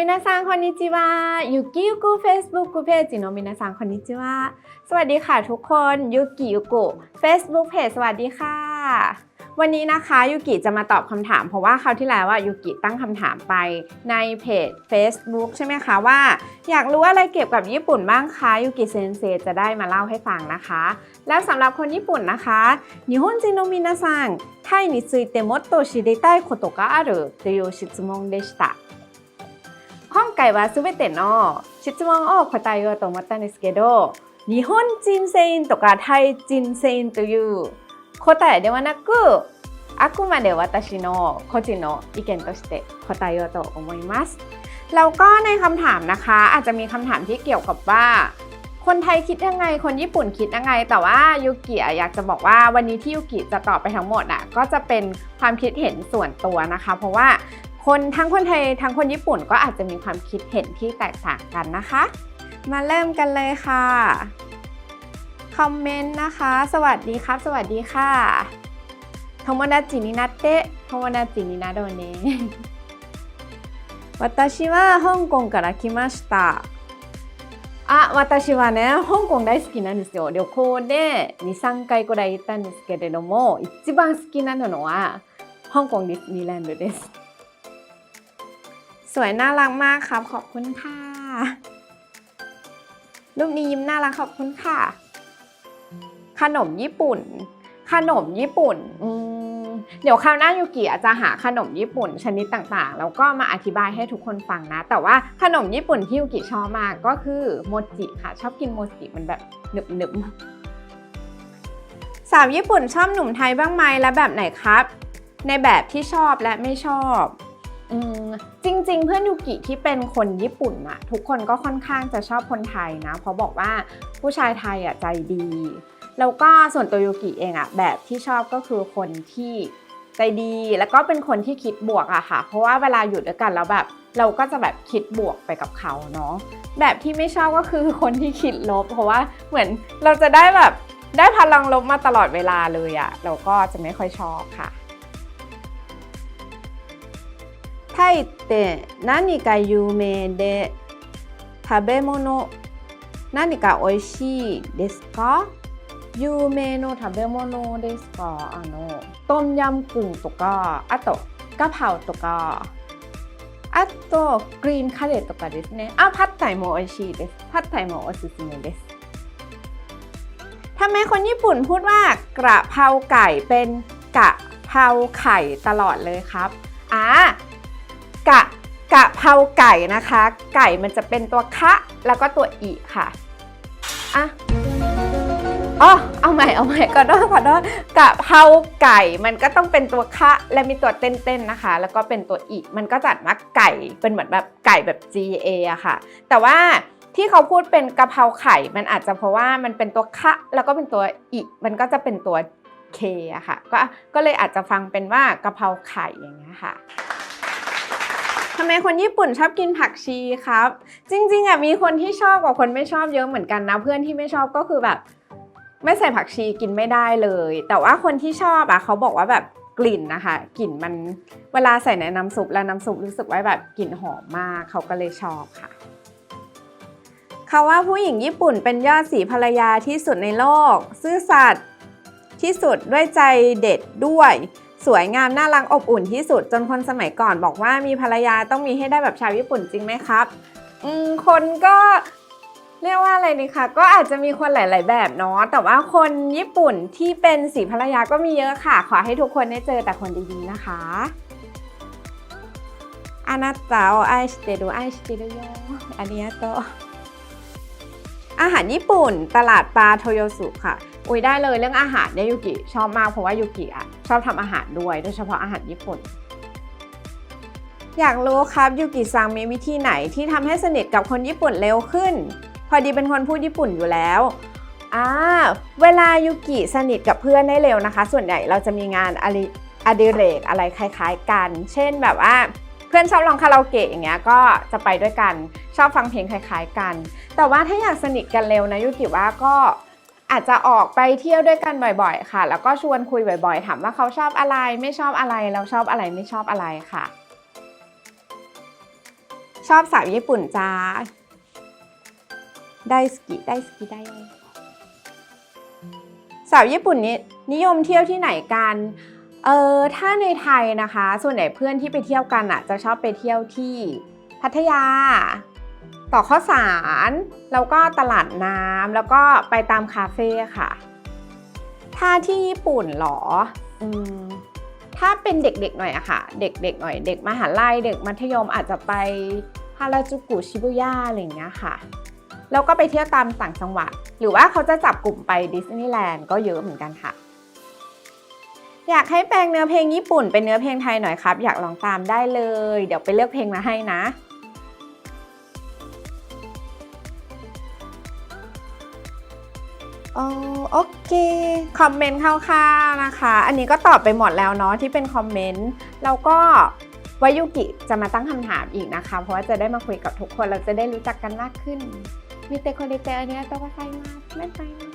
มินาซังคอนิจิวะยูกิยูกุเฟซบุ๊กกูเพจจิโนมินาซังคอนิจิวะสวัสดีค่ะทุกคนยูกิยูกุเฟซบุ๊กเพจสวัสดีค่ะ วันนี้นะคะยูกิจะมาตอบคำถาม เพราะว่าคราวที่แล้วว่ายูกิตั้งคำถามไปในเพจ Facebook ใช่ไหมคะว่า อยากรู้อะไรเกี่ยวกับญี่ปุ่นบ้างคะยูกิเซนเซจะได้มาเล่าให้ฟังนะคะ แล้วสำหรับคนญี่ปุ่นนะคะนิฮอนจิโนมินาซังไทยนิซุยเตมอตโตชิเดไตโคโตกะอารุเตโยชิตซุมงเดชิตะ 今回は全ての質問を答えようと思ったんですけど日本人全員とかタイ人全員という答えではなくあくまで私の個人の意見として答えようと思いますแล้วก็ในคำถามนะคะ อาจจะมีคำถามที่เกี่ยวกับว่า คนไทยคิดยังไง คนญี่ปุ่นคิดยังไง แต่ว่ายูกิอะอยากจะบอกว่าวันนี้ที่ยูกิจะตอบไปทั้งหมดอ่ะก็จะเป็นความคิดเห็นส่วนตัวนะคะ เพราะว่า คนทั้งคนไทยทั้งคนญี่ปุ่นก็อาจจะมีความคิดเห็นที่แตกต่างกันนะคะ มาเริ่มกันเลยค่ะ คอมเมนต์นะคะ สวัสดีครับ สวัสดีค่ะโทโมดาจินินาเตะโทโมดาจินินาโดเนะ 私は香港から来ましたあ、私はね、香港大好きなんですよ。旅行で2、3回くらい行ったんですけれども、一番好きなのは香港ディズニーランドです。 สวยน่ารักมากครับ ขอบคุณค่ะ รูปนี้ยิ้มน่ารักขอบคุณค่ะ ขนมญี่ปุ่น ขนมญี่ปุ่นอืมเดี๋ยวคราวหน้ายูกิอาจจะหาขนมญี่ปุ่นชนิดต่างๆ แล้วก็มาอธิบายให้ทุกคนฟังนะ แต่ว่าขนมญี่ปุ่นที่ยูกิชอบมากก็คือโมจิค่ะ ชอบกินโมจิมันแบบหนึบๆสาวญี่ปุ่นชอบหนุ่มไทยบ้างไหมและแบบไหนครับ ในแบบที่ชอบและไม่ชอบ จริง ๆ เพื่อนยูกิที่เป็นคนญี่ปุ่นอะทุกคนก็ค่อนข้างจะชอบคนไทยนะ เพราะบอกว่าผู้ชายไทยอะใจดี แล้วก็ส่วนตัวยูกิเองอะแบบที่ชอบก็คือคนที่ใจดี แล้วก็เป็นคนที่คิดบวกอะค่ะ เพราะว่าเวลาอยู่ด้วยกันแล้วแบบเราก็จะแบบคิดบวกไปกับเขาเนาะแบบที่ไม่ชอบก็คือคนที่คิดลบ เพราะว่าเหมือนเราจะได้แบบได้พลังลบมาตลอดเวลาเลยอะเราก็จะไม่ค่อยชอบค่ะ タイって何か有名で食べ物何か美味しいですか有名の食べ物ですかあのトムヤムクンとかあとガパオとかあとグリーンカレーとかですねあパッタイも美味しいですパッタイもおすすめですทำไมคนญี่ปุ่นพูดว่ากระเพราไก่เป็นกะเพราไข่ตลอดเลยครับอ่า กะกะเพราไก่นะคะ ไก่มันจะเป็นตัวคะแล้วก็ตัวอีค่ะอะอ๋อเอาใหม่เอาใหม่ก็ได้ขอโทษกะเพราไก่มันก็ต้องเป็นตัวคะและมีตัวเต้นๆนะคะ แล้วก็เป็นตัวอีมันก็จัดมาไก่เป็นเหมือนแบบไก่แบบ GA อะค่ะ แต่ว่าที่เขาพูดเป็นกะเพราไข่มันอาจจะเพราะว่ามันเป็นตัวคะแล้วก็เป็นตัวอีมันก็จะเป็นตัว K อะค่ะก็ก็เลยอาจจะฟังเป็นว่ากะเพราไข่อย่างเงี้ยค่ะ ทำไมคนญี่ปุ่นชอบกินผักชีครับ จริงๆอะมีคนที่ชอบกว่าคนไม่ชอบเยอะเหมือนกันนะ เพื่อนที่ไม่ชอบก็คือแบบ ไม่ใส่ผักชีกินไม่ได้เลย แต่ว่าคนที่ชอบอะเขาบอกว่าแบบกลิ่นนะคะกลิ่นมันเวลาใส่ในน้ำซุปแล้วน้ำซุปรู้สึกว่าแบบกลิ่นหอมมากเขาก็เลยชอบค่ะเขาว่าผู้หญิงญี่ปุ่นเป็นยอดสีภรรยาที่สุดในโลก ซื่อสัตย์ที่สุดด้วยใจเด็ดด้วย สวยงามน่ารักอบอุ่นที่สุด จนคนสมัยก่อนบอกว่ามีภรรยาต้องมีให้ได้แบบชาวญี่ปุ่นจริงไหมครับอืมคนก็เรียกว่าอะไรดีคะก็อาจจะมีคนหลาย ๆ แบบเนาะแต่ว่าคนญี่ปุ่นที่เป็นสีภรรยาก็มีเยอะค่ะ ขอให้ทุกคนได้เจอแต่คนดีๆนะคะอานาตาโอไอสเตดูไอสเตดูโยอันนี้ก็อาหารญี่ปุ่น ตลาดปลาโทโยสุค่ะ อุ้ยได้เลยเรื่องอาหารเนี่ยยูกิชอบมากเพราะว่ายูกิอะ ชอบทำอาหารด้วยโดยเฉพาะอาหารญี่ปุ่น อยากรู้ครับยูกิซังมีวิธีไหนที่ทำให้สนิทกับคนญี่ปุ่นเร็วขึ้น พอดีเป็นคนพูดญี่ปุ่นอยู่แล้วอ่าเวลายูกิสนิทกับเพื่อนได้เร็วนะคะ ส่วนใหญ่เราจะมีงานอดิอดิเรกอะไรคล้าย ๆ กัน เช่นแบบว่าเพื่อนชอบร้องคาราโอเกะอย่างเงี้ยก็จะไปด้วยกัน ชอบฟังเพลงคล้าย ๆ กัน แต่ว่าถ้าอยากสนิทกันเร็วนะยูกิว่าก็ อาจจะออกไปเที่ยวด้วยกันบ่อย ๆ ค่ะ แล้วก็ชวนคุยบ่อย ๆ ถามว่าเขาชอบอะไร ไม่ชอบอะไร เราชอบอะไรไม่ชอบอะไรค่ะ ชอบสาวญี่ปุ่นจ้า ได้สกิได้สกิได้เลยสาวญี่ปุ่นนี้นิยมเที่ยวที่ไหนกันเออถ้าในไทยนะคะ ส่วนใหญ่เพื่อนที่ไปเที่ยวกันอะ จะชอบไปเที่ยวที่พัทยา ต่อข้าวสาร แล้วก็ตลาดน้ำแล้วก็ไปตามคาเฟ่ค่ะ ถ้าที่ญี่ปุ่นเหรออืมถ้าเป็นเด็กๆหน่อยอะค่ะ เด็กๆหน่อย เด็กมหาลัยเด็กมัธยมอาจจะไปฮาราจูกุชิบุย่าอะไรอย่างเงี้ยค่ะแล้วก็ไปเที่ยวตามต่างจังหวัด หรือว่าเขาจะจับกลุ่มไปดิสนีย์แลนด์ก็เยอะเหมือนกันค่ะ อยากให้แปลงเนื้อเพลงญี่ปุ่นเป็นเนื้อเพลงไทยหน่อยครับ อยากลองตามได้เลย เดี๋ยวไปเลือกเพลงมาให้นะ อ๋อโอเค คอมเมนต์คร่าวๆนะคะ อันนี้ก็ตอบไปหมดแล้วเนาะที่เป็นคอมเมนต์แล้วก็วายุกิจะมาตั้งคำถามอีกนะคะ เพราะว่าจะได้มาคุยกับทุกคนเราจะได้รู้จักกันมากขึ้นมีเตโคเดเตอร์เนี้ยตัวก็ไซมากไม่ไปนะ